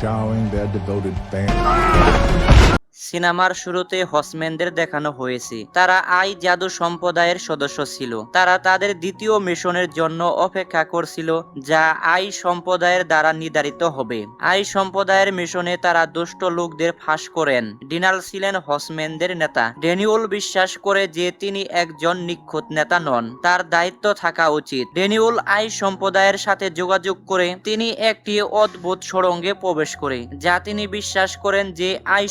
showering their devoted fans. সিনেমার শুরুতে হসম্যানদের দেখানো হয়েছে। তারা আই জাদু সম্প্রদায়ের সদস্য ছিল। তারা তাদের দ্বিতীয় মিশনের জন্য অপেক্ষা করছিল, যা আই সম্প্রদায়ের দ্বারা নির্ধারিত হবে। আই সম্প্রদায়ের মিশনে তারা দুষ্ট লোকদের ফাঁস করেন। ডিনাল ছিলেন হসম্যানদের নেতা। ডেনিউল বিশ্বাস করে যে তিনি একজন নিখুঁত নেতা নন। তার দায়িত্ব থাকা উচিত। ডেনিউল আই সম্প্রদায়ের সাথে যোগাযোগ করে তিনি একটি অদ্ভুত সুড়ঙ্গে প্রবেশ করে, যা তিনি বিশ্বাস করেন যে আই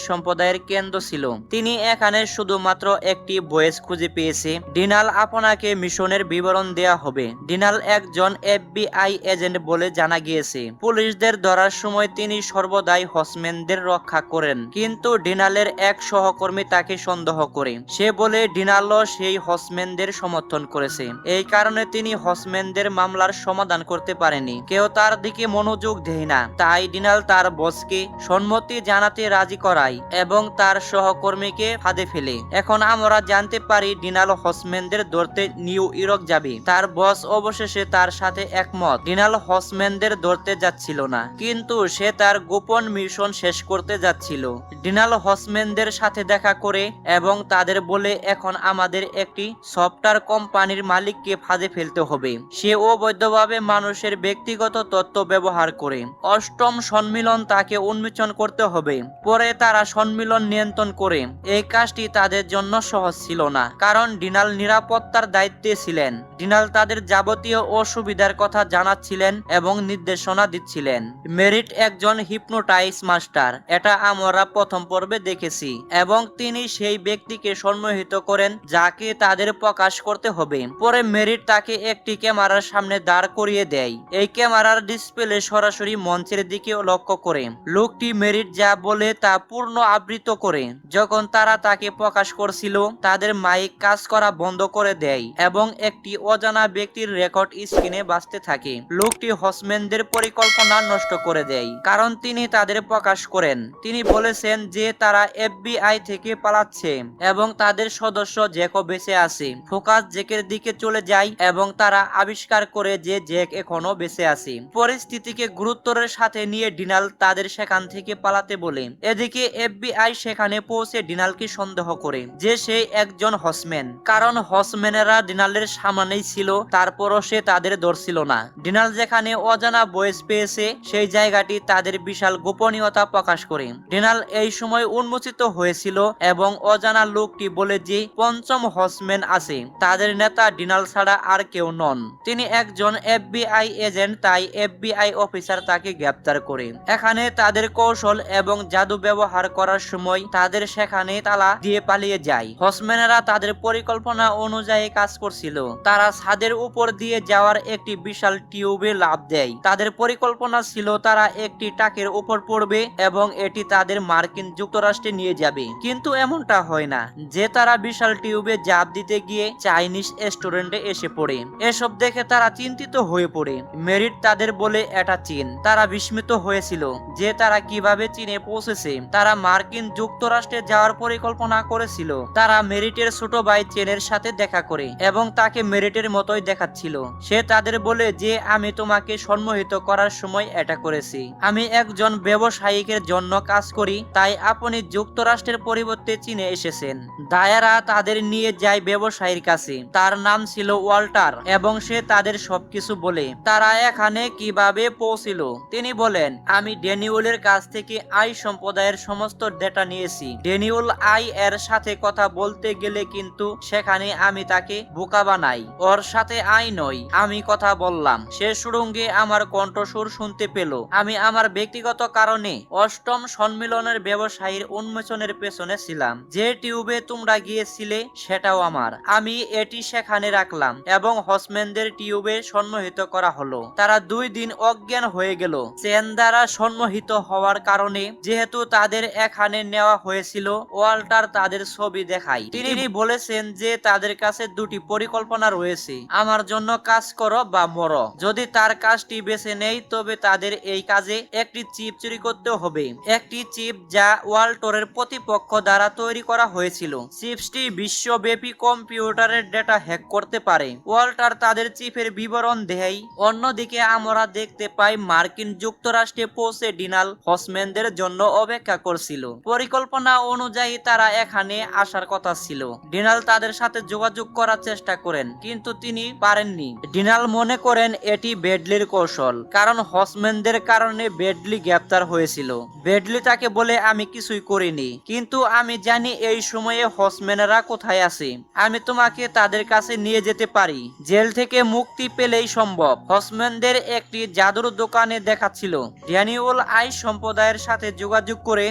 সম্প্রদায়ের কেন্দ্র ছিল। তিনি এখানে শুধুমাত্র একটি বয়েস খুঁজে পেয়েছে। ডিনাল, আপনাকে মিশনের বিবরণ দেয়া হবে। ডিনাল একজন এফবিআই এজেন্ট বলে জানা গিয়েছে। পুলিশদের ধরার সময় তিনি সর্বদাই হসম্যানদের রক্ষা করেন। কিন্তু ডিনালের এক সহকর্মী তাকে সন্দেহ করে। সে বলে, ডিনালও সেই হসম্যানদের সমর্থন করেছে। এই কারণে তিনি হসম্যানদের মামলার সমাধান করতে পারেনি কেউ তার দিকে মনোযোগ দেয় না। তাই ডিনাল তার বসকে সম্মতি জানাতে রাজি করায় এবং তার সহকর্মীকে ফাঁদে ফেলে। এখন আমরা জানতে পারি ডিনাল হসম্যানদের ধরতে নিউ ইয়র্ক যাবে। তার বস অবশেষে তার সাথে একমত। ডিনাল হসম্যানদের ধরতে যাচ্ছিল না, কিন্তু সে তার গোপন মিশন শেষ করতে যাচ্ছিল। ডিনাল হসম্যানদের সাথে দেখা করে এবং তাদের বলে, এখন আমাদের একটি সফটওয়্যার কোম্পানির মালিককে ফাঁদে ফেলতে হবে। সে অবৈধভাবে মানুষের ব্যক্তিগত তথ্য ব্যবহার করে। অষ্টম সম্মিলন তাকে উন্মোচন করতে হবে। পরে তারা সম্মিলন নিয়ন্ত্রণ করে। এই কাজটি তাদের জন্য সহজ ছিল না, কারণ ডিনাল নিরাপত্তার দায়িত্বে ছিলেন। ডিনাল তাদের যাবতীয় অসুবিধার কথা জানাচ্ছিলেন এবং নির্দেশনা দিচ্ছিলেন। মেরিট একজন হিপনোটাইজ মাস্টার, এটা আমরা প্রথম পর্বে দেখেছি, এবং তিনি সেই ব্যক্তিকে সম্মোহিত করেন, যাকে তাদের প্রকাশ করতে হবে। পরে মেরিট তাকে একটি ক্যামেরার সামনে দাঁড় করিয়ে দেয়। এই ক্যামেরার ডিসপ্লে সরাসরি মঞ্চের দিকে লক্ষ্য করে। লোকটি মেরিট যা বলে তা পূর্ণ আবৃত করে। যখন তারা তাকে প্রকাশ করছিল, তাদের মাইক কাজ করা বন্ধ করে দেয় এবং একটি অজানা ব্যক্তির রেকর্ড স্ক্রিনে বাজতে থাকে। লোকটি হসম্যানদের পরিকল্পনা নষ্ট করে দেয়, কারণ তিনি তাদের প্রকাশ করেন। তিনি বলেছেন যে তারা এফবিআই থেকে পালাচ্ছে এবং তাদের সদস্য জেকও বেঁচে আছে। ফোকাস জেকের দিকে চলে যায় এবং তারা আবিষ্কার করে যে জেক এখনও বেঁচে আছে। পরিস্থিতিকে গুরুত্বের সাথে নিয়ে ডিনাল তাদের সেখান থেকে পালাতে বলে। এদিকে এফবিআই সেখানে পৌঁছে ডিনালকে সন্দেহ করে যে সে একজন হসম্যান। কারণ হসম্যানেরা ডিনালের সামনেই ছিল, তারপরও সে তাদের ধরছিল না। ডিনাল যেখানে অজানা বয়স পেয়েছে, সেই জায়গাটি তাদের বিশাল গোপনীয়তা প্রকাশ করে। ডিনাল এই সময় উন্মোচিত হয়েছিল এবং অজানা লোকটি বলে যে, পঞ্চম হসম্যান আছে। তাদের নেতা ডিনাল ছাড়া আর কেউ নন। তিনি একজন এফবিআই এজেন্ট, তাই এফবিআই অফিসার তাকে গ্রেপ্তার করে। এখানে তাদের কৌশল এবং জাদু ব্যবহার করার সময় তাদের সেখানে তালা দিয়ে পালিয়ে যায়। হসম্যানেরা তাদের পরিকল্পনা অনুযায়ী কাজ করছিল। তারা ছাদের উপর দিয়ে যাওয়ার একটি বিশাল টিউবে লাভ দেয়। তাদের পরিকল্পনা ছিল তারা একটি টাকের উপর পড়বে এবং এটি তাদের মার্কিন যুক্তরাষ্ট্রে নিয়ে যাবে। কিন্তু এমনটা হয় না। যে তারা বিশাল টিউবে জাপ দিতে গিয়ে চাইনিজ রেস্টুরেন্টে এসে পড়ে। এসব দেখে তারা চিন্তিত হয়ে পড়ে। মেরিট তাদের বলে, এটা চীন। তারা বিস্মিত হয়েছিল যে তারা কীভাবে চীনে পৌঁছেছে। তারা মার্কিন যুক্তরাষ্ট্রে যাওয়ার পরিকল্পনা করেছিল। তারা মেরিটের ছোট ভাই চেনের সাথে দেখা করে এবং তাকে মেরিটের মতোই দেখাচ্ছিল। সে তাদের বলে যে, আমি তোমাকে সম্মোহিত করার সময় এটা করেছি। আমি একজন ব্যবসায়িকের জন্য কাজ করি, তাই আপনি যুক্তরাষ্ট্রের পরিবর্তে চীনে এসেছেন। দায়ারা তাদের নিয়ে যায় ব্যবসায়ীর কাছে। তার নাম ছিল ওয়াল্টার এবং সে তাদের সবকিছু বলে। তারা এখানে কীভাবে পৌঁছিল? তিনি বলেন, আমি ডেনিউলের কাছ থেকে আই সম্প্রদায়ের সমস্ত ডেটা নিয়েছি। ডেনিউল আই এর সাথে কথা বলতে গেলে কিন্তু সেখানে আমি তাকে বোকা বানাই। ওর সাথে আই নই, আমি কথা বললাম। সে সুরঙ্গে আমার কণ্ঠস্বর শুনতে পেল। আমি আমার ব্যক্তিগত কারণে অষ্টম সম্মিলনের ব্যবসায়ীর উন্মোচনের পেছনে ছিলাম। যে টিউবে তোমরা গিয়েছিলে, সেটাও আমার। আমি এটি সেখানে রাখলাম এবং হসম্যানদের টিউবে সম্মোহিত করা হলো। তারা দুই দিন অজ্ঞান হয়ে গেল। চেন দ্বারা সম্মোহিত হওয়ার কারণে, যেহেতু তাদের এখানে যেখানে নেওয়া হয়েছিল, ওয়াল্টার তাদের ছবি দেখায় তিনি বলেছেন যে তাদের কাছে দুটি পরিকল্পনা রয়েছে। আমার জন্য কাজ করো বা মরো। যদি তার কাজটি বেছে নেই, তবে তাদের এই কাজে একটি চিপ চুরি করতে হবে। একটি চিপ যা ওয়াল্টরের প্রতিপক্ষ দ্বারা তৈরি করা হয়েছিল। চিপসটি বিশ্বব্যাপী কম্পিউটারের ডেটা হ্যাক করতে পারে। ওয়াল্টার তাদের চিপের বিবরণ দেয়। অন্যদিকে আমরা দেখতে পাই মার্কিন যুক্তরাষ্ট্রে পৌঁছে ডিনাল হসম্যানদের জন্য অপেক্ষা করছিল। পরিকল্পনা অনুযায়ী তারা এখানে আসার কথা ছিল। ডিনাল তাদের সাথে যোগাযোগ করার চেষ্টা করেন, কিন্তু তিনি পারেননি। ডিনাল মনে করেন এটি বেডলির কৌশল, কারণ হসম্যানদের কারণে বেডলি গ্রেপ্তার হয়েছিল। বেডলি তাকে বলে, আমি কিছুই করিনি, কিন্তু আমি জানি এই সময়ে হসম্যানেরা কোথায় আছে। আমি তোমাকে তাদের কাছে নিয়ে যেতে পারি। জেল থেকে মুক্তি পেলেই সম্ভব। হসম্যানদের একটি জাদুর দোকানে দেখাচ্ছিল। ড্যানিউল আই সম্প্রদায়ের সাথে যোগাযোগ করে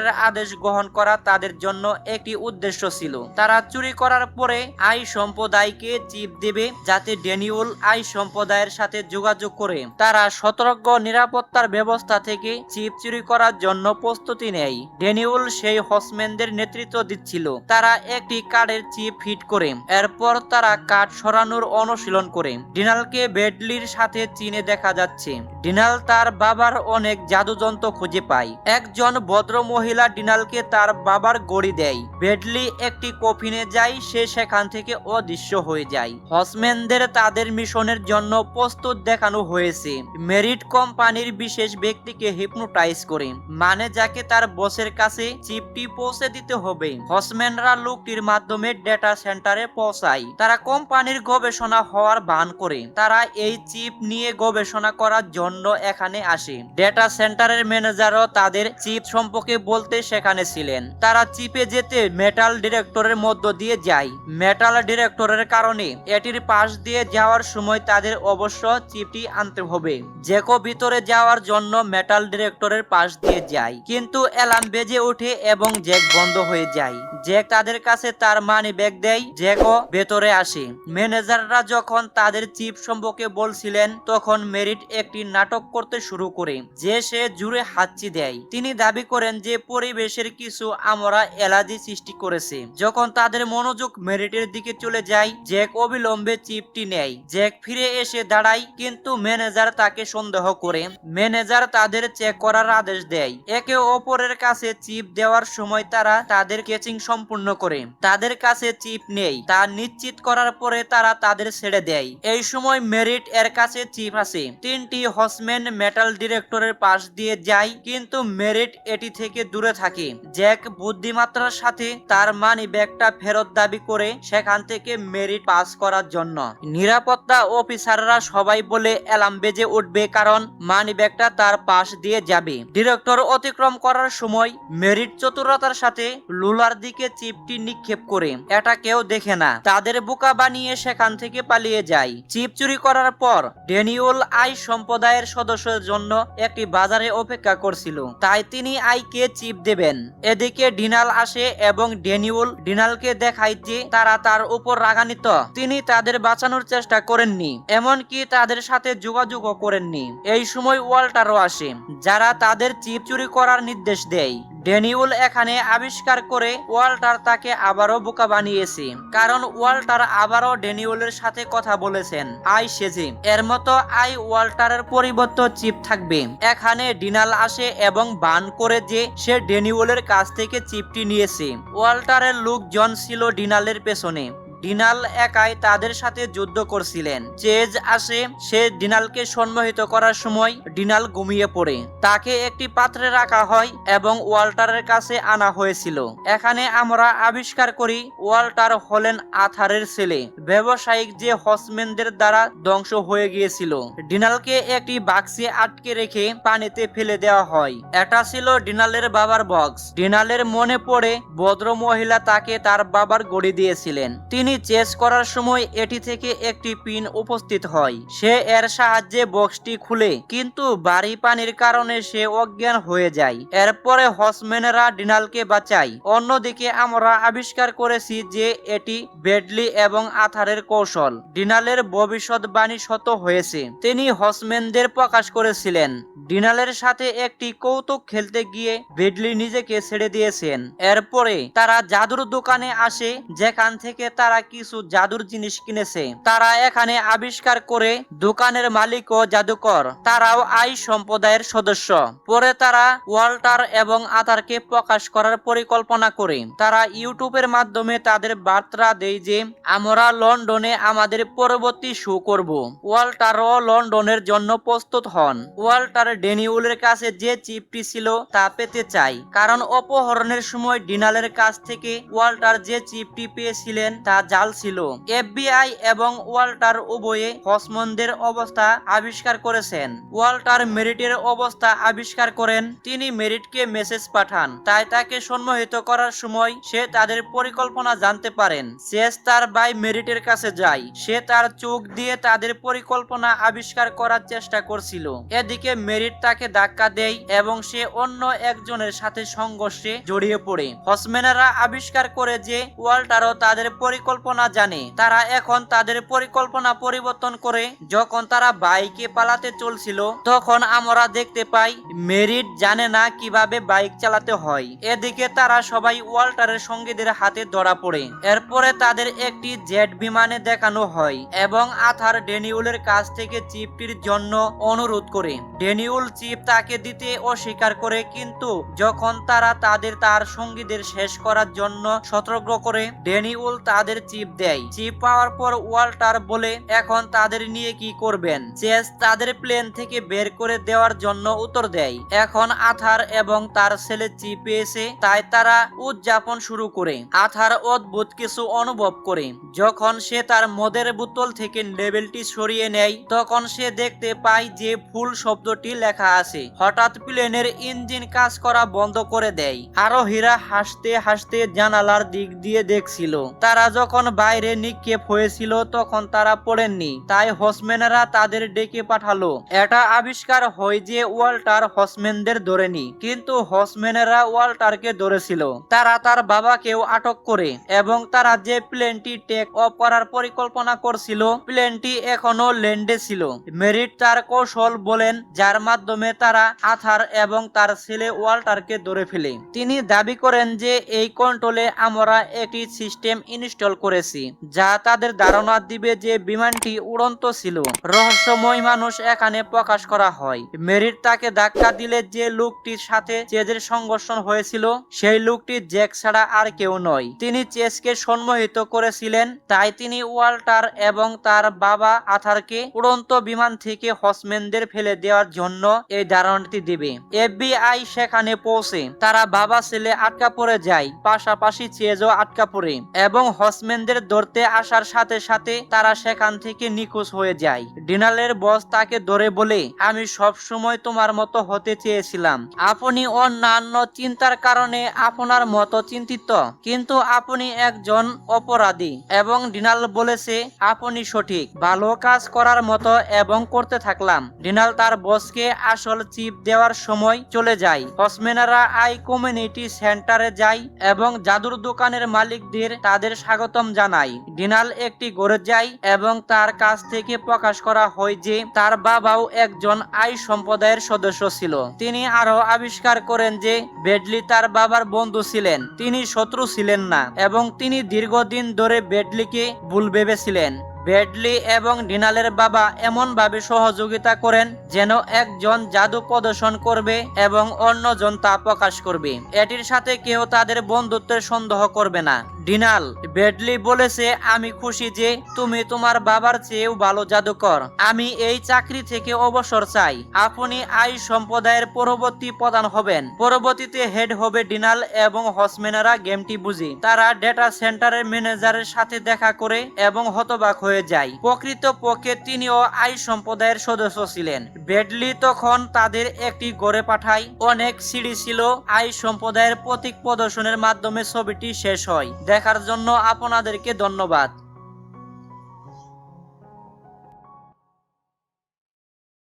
ওয়াল্টারের আদেশ গ্রহণ করা তাদের জন্য একটি উদ্দেশ্য ছিল। তারা চুরি করার পরে আই সম্প্রদায়কে চিপ দেবে যাতে ড্যানিউল আই সম্প্রদায়ের সাথে যোগাযোগ করে। তারা সতর্ক নিরাপত্তার ব্যবস্থা থেকে চিপ চুরি করার জন্য প্রস্তুতি নেয়। ড্যানিউল সেই হসম্যানদের নেতৃত্ব দিচ্ছিল। তারা একটি কার্ডের চিপ ফিট করে। এরপর তারা কার্ড সরানোর অনুশীলন করে। ডিনালকে বেডলির সাথে চীনে দেখা যাচ্ছে। ডিনাল তার বাবার অনেক জাদুযন্ত্র খুঁজে পায়। একজন ভদ্র মহিলা ডিনালকে তার বাবার গড়ি দেয়। বেডলি একটি কফিনে যায়, সে সেখান থেকে অদৃশ্য হয়ে যায়। হসম্যানদের তাদের মিশনের জন্য প্রস্তুত দেখানো হয়েছে। মেরিট কোম্পানির বিশেষ ব্যক্তিকে হিপনোটাইজ করে মানে যাকে তার বসের কাছে চিপটি পৌঁছে দিতে হবে। হসম্যানরা লোকটির মাধ্যমে ডেটা সেন্টারে পৌঁছায়। তারা কোম্পানির গবেষণা হওয়ার ভান করে। তারা এই চিপ নিয়ে গবেষণা করার জন্য এখানে আসে। ডেটা সেন্টারের ম্যানেজারও তাদের চিপ সম্পর্কে বলতে সেখানে ছিলেন। তারা চিপে যেতে মেটাল ডিরেক্টরের মধ্য দিয়ে যায়। মেটাল ডিরেক্টরের কারণে এটির পাশ দিয়ে যাওয়ার সময় তাদের অবশ্য চিপটি আনতে হবে। জেকো ভিতরে যাওয়ার জন্য মেটাল ডিরেক্টরের পাশ দিয়ে যায়। কিন্তু অ্যালার্ম বেজে ওঠে এবং জ্যাক বন্ধ হয়ে যায়। জ্যাক তাদের কাছে তার মানি ব্যাগ দেয় জ্যাকও ভেতরে আসে। ম্যানেজাররা যখন তাদের চিপ সম্পর্কে বলছিলেন, তখন মেরিট একটি নাটক করতে শুরু করে, যে সে জুড়ে হাতচি দেয়। তিনি দাবি করেন যে পরিবেশের কিছু আমরা অ্যালার্জি সৃষ্টি করেছে। যখন তাদের মনোযোগ মেরিটের দিকে চলে যায়, জ্যাক অবিলম্বে চিপটি নেয়। জ্যাক ফিরে এসে দাঁড়ায়, কিন্তু ম্যানেজার তাকে সন্দেহ করে। ম্যানেজার তাদের চেক করার আদেশ দেয়। একে অপরের কাছে চিপ দেওয়ার সময় তারা তাদের কেচিং সম্পূর্ণ করে। তাদের কাছে চিপ নেই, তা নিশ্চিত করার পরে তারা তাদের ছেড়ে দেয়। এই সময় মেরিট এর কাছে চিপ আছে তিনটি হসম্যান মেটাল ডিরেক্টরের পাশ দিয়ে যায়, কিন্তু মেরিট এটি থেকে দূরে থাকে। জ্যাক বুদ্ধিমাত্রার সাথে তার মানি ব্যাগটা ফেরত দাবি করে সেখান থেকে মেরিট পাস করার জন্য। নিরাপত্তা অফিসাররা সবাই বলে অ্যালার্ম বেজে উঠবে কারণ মানি ব্যাগটা তার পাশ দিয়ে যাবে। ডিরেক্টর অতিক্রম করার সময় মেরিট চতুরতার সাথে লুলার দিকে চিপটি নিক্ষেপ করে। এটা কেউ দেখে না। তাদের বোকা বানিয়ে সেখান থেকে পালিয়ে যায়। চিপ চুরি করার পর ডেনিউল আই সম্প্রদায়ের সদস্যের জন্য একটি বাজারে অপেক্ষা করছিল। তাই তিনি আইকে চিপ দেবেন। এদিকে ডিনাল আসে এবং ডেনিউল ডিনালকে দেখায় যে তারা তার উপর রাগান্বিত। তিনি তাদের বাঁচানোর চেষ্টা করেননি, এমনকি তাদের সাথে যোগাযোগও করেননি। এই সময় ওয়াল্টারও আসে, যারা তাদের চিপ চুরি করার নির্দেশ দেয়। ড্যানিউল এখানে আবিষ্কার করে ওয়াল্টার তাকে আবারও বোকা বানিয়েছে। কারণ ওয়াল্টার আবারও ড্যানিউলের সাথে কথা বলেছেন। আই সেজে। এর মতো আই ওয়াল্টারের পরিবর্তে চিপ থাকবে। এখানে ডিনাল আসে এবং বান করে যে সে ডেনিউলের কাছ থেকে চিপটি নিয়েছে। ওয়াল্টারের লোকজন ছিল ডিনালের পেছনে। ডিনাল একাই তাদের সাথে যুদ্ধ করছিলেন। চেজ আসে, সে ডিনালকে সম্মোহিত করার সময় ডিনাল ঘুমিয়ে পড়ে। তাকে একটি পাত্রে রাখা হয় এবং ওয়াল্টারের কাছে আনা হয়েছিল। এখানে আমরা আবিষ্কার করি, ওয়াল্টার হলেন আথারের ছেলে। ব্যবসায়িক যে হসম্যানদের দ্বারা ধ্বংস হয়ে গিয়েছিল। ডিনালকে একটি বাক্সে আটকে রেখে পানিতে ফেলে দেওয়া হয়। এটা ছিল ডিনালের বাবার বক্স। ডিনালের মনে পড়ে ভদ্র মহিলা তাকে তার বাবার গড়ি দিয়েছিলেন। তিনি তিনি চেস করার সময় এটি থেকে একটি পিন উপস্থিত হয়। সে এর সাহায্যে বক্সটি খুলে, কিন্তু বাড়ি পানির কারণে সে অজ্ঞান হয়ে যায়। এরপরে হসম্যানেরা ডিনালকে বাঁচায়। অন্যদিকে আমরা আবিষ্কার করেছি যে এটি বেডলি এবং আথারের কৌশল। ডিনালের ভবিষ্যৎবাণী শত হয়েছে। তিনি হসম্যানদের প্রকাশ করেছিলেন। ডিনালের সাথে একটি কৌতুক খেলতে গিয়ে বেডলি নিজেকে ছেড়ে দিয়েছেন। এরপরে তারা জাদুর দোকানে আসে, যেখান থেকে তারা কিছু জাদুর জিনিস কিনেছে। তারা এখানে আবিষ্কার করে দোকানের মালিক ও জাদুকর। তারাও আই সম্প্রদায়ের সদস্য। পরে তারা ওয়াল্টার এবং আতারকে প্রকাশ করার পরিকল্পনা করে। তারা ইউটিউবের মাধ্যমে তাদের বার্তা দেয় যে, আমরা লন্ডনে আমাদের পরবর্তী শো করব। ওয়াল্টারও লন্ডনের জন্য প্রস্তুত হন। ওয়াল্টার ডেনিউলের কাছে যে চিপটি ছিল তা পেতে চাই কারণ অপহরণের সময় ডিনালের কাছ থেকে ওয়াল্টার যে চিপটি পেয়েছিলেন তা জাল ছিল। এফবিআই এবং ওয়াল্টার উভয়ে হসমনদের অবস্থা আবিষ্কার করেছেন। ওয়াল্টার মেরিটের অবস্থা আবিষ্কার করেন। তিনি মেরিটকে মেসেজ পাঠান। তাই তাকে সম্মোহিত করার সময় সে তাদের পরিকল্পনা জানতে পারেন। শেষ তার বাই মেরিটের কাছে যায়। সে তার চোখ দিয়ে তাদের পরিকল্পনা আবিষ্কার করার চেষ্টা করছিল। এদিকে মেরিট তাকে ধাক্কা দেয় এবং সে অন্য একজনের সাথে সংঘর্ষে জড়িয়ে পড়ে। হসম্যানেরা আবিষ্কার করে যে ওয়াল্টারও তাদের পরিকল্পনা জানে। তারা এখন তাদের পরিকল্পনা পরিবর্তন করে যখন তারা বাইকে পালাতে চলছিল, তখন আমরা দেখতে পাই, মেরিট জানে না কীভাবে বাইক চালাতে হয়। এদিকে তারা সবাই ওয়াল্টারের সঙ্গীদের হাতে ধরা পড়ে। এরপরে তাদের একটি জেট বিমানে দেখানো হয় এবং আথার ডেনিউলের কাছ থেকে চিপটির জন্য অনুরোধ করে। ডেনিউল চিপ তাকে দিতে অস্বীকার করে, কিন্তু যখন তারা তাদের তার সঙ্গীদের শেষ করার জন্য সতর্ক করে ডেনিউল তাদের চিপ দেয়। চিপ পাওয়ার পর ওয়াল্টার বলে, এখন তাদের নিয়ে কি করবেন? চেস তাদের প্লেন থেকে বের করে দেওয়ার জন্য উত্তর দেয়। এখন আথার এবং তার ছেলে চিপ পেয়েছে তাই তারা উদযাপন শুরু করে। আথার অদ্ভুত কিছু অনুভব করে। যখন সে তার মদের বোতল থেকে লেবেলটি সরিয়ে নেয়, তখন সে দেখতে পায় যে ফুল শব্দটি লেখা আছে। হঠাৎ প্লেনের ইঞ্জিন কাজ করা বন্ধ করে দেয়। আরোহীরা হাসতে হাসতে জানালার দিক দিয়ে দেখছিল। তারা যখন বাইরে নিক্ষেপ হয়েছিল, তখন তারা পড়েননি। তাই হসম্যানেরা তাদের ডেকে পাঠালো। এটা আবিষ্কার হয় যে ওয়াল্টার হসম্যানদের ধরেনি, কিন্তু হসম্যানেরা ওয়াল্টারকে ধরেছিল। তারা তার বাবাকেও আটক করে এবং তারা যে প্লেনটি টেক অফ করার পরিকল্পনা করছিল, প্লেনটি এখনও ল্যান্ডে ছিল। মেরিট তার কৌশল বলেন, যার মাধ্যমে তারা আথার এবং তার ছেলে ওয়াল্টারকে ধরে ফেলে। তিনি দাবি করেন যে, এই কন্ট্রোলে আমরা একটি সিস্টেম ইনস্টল করেছি, যা তাদের ধারণা দিবে যে বিমানটি উড়ন্ত ছিল। রহস্যময় মানুষ এখানে প্রকাশ করা হয়। মেরিট তাকে ধাক্কা দিলে যে লোকটির সাথে চেজের সংঘর্ষণ হয়েছিল, সেই লোকটি জ্যাক ছাড়া আর কেউ নয়। তিনি চেসকে সম্মোহিত করেছিলেন, তাই তিনি ওয়াল্টার এবং তার বাবা আথারকে উড়ন্ত বিমান থেকে হসম্যানদের ফেলে দেওয়ার জন্য এই ধারণাটি দিবে। এফবিআই সেখানে পৌঁছে, তারা বাবা ছেলে আটকা পড়ে যায়, পাশাপাশি চেজও আটকা পড়ে এবং হসম্যানদের ধরতে আসার সাথে সাথে তারা সেখান থেকে নিখোঁজ হয়ে যায়। ডিনালের বস তাকে ধরে বলে, আমি সব সময় তোমার মতো হতে চেয়েছিলাম। আপনি অন্যান্য চিন্তার কারণে আপনার মতো চিন্তিত। কিন্তু আপনি একজন অপরাধী। এবং ডিনাল বলেছে, আপনি সঠিক। ভালো কাজ করার মতো এবং করতে থাকলাম। ডিনাল তার বসকে আসল চিপ দেওয়ার সময় চলে যায়। হসমেনারা আই কমিউনিটি সেন্টারে যায় এবং জাদুর দোকানের মালিকদের তাদের স্বাগতম জানায় ডিনাল একটি গড়ে যায় এবং তার কাছ থেকে প্রকাশ করা হয় যে তার বাবাও একজন আই সম্প্রদায়ের সদস্য ছিল। তিনি আরও আবিষ্কার করেন যে বেডলি তার বাবার বন্ধু ছিলেন। তিনি শত্রু ছিলেন না এবং তিনি দীর্ঘদিন ধরে বেডলিকে ভুল ভেবেছিলেন। বেডলি এবং ডিনালের বাবা এমনভাবে সহযোগিতা করেন যেন একজন জাদু প্রদর্শন করবে এবং অন্যজন তা প্রকাশ করবে। এটির সাথে কেউ তাদের বন্ধুত্বের সন্দেহ করবে না। ডিনাল বেডলি বলেছে, আমি খুশি যে তুমি তোমার বাবার চেয়েও ভালো জাদুকর। আমি এই চাকরি থেকে অবসর চাই। আপনি আই সম্প্রদায়ের পরবর্তী প্রধান হবেন। পরবর্তীতে হেড হবে ডিনাল এবং হসমেনারা গেমটি বুঝি। তারা ডেটা সেন্টারের ম্যানেজারের সাথে দেখা করে এবং হতবাক হয়ে হয়ে যায়। প্রকৃত পক্ষে তিনিও আই সম্প্রদায়ের সদস্য ছিলেন। বেডলি তখন তাদের একটি গড়ে পাঠায়। অনেক সিঁড়ি ছিল। আই সম্প্রদায়ের প্রতীক প্রদর্শনের মাধ্যমে ছবিটি শেষ হয়। দেখার জন্য আপনাদেরকে ধন্যবাদ।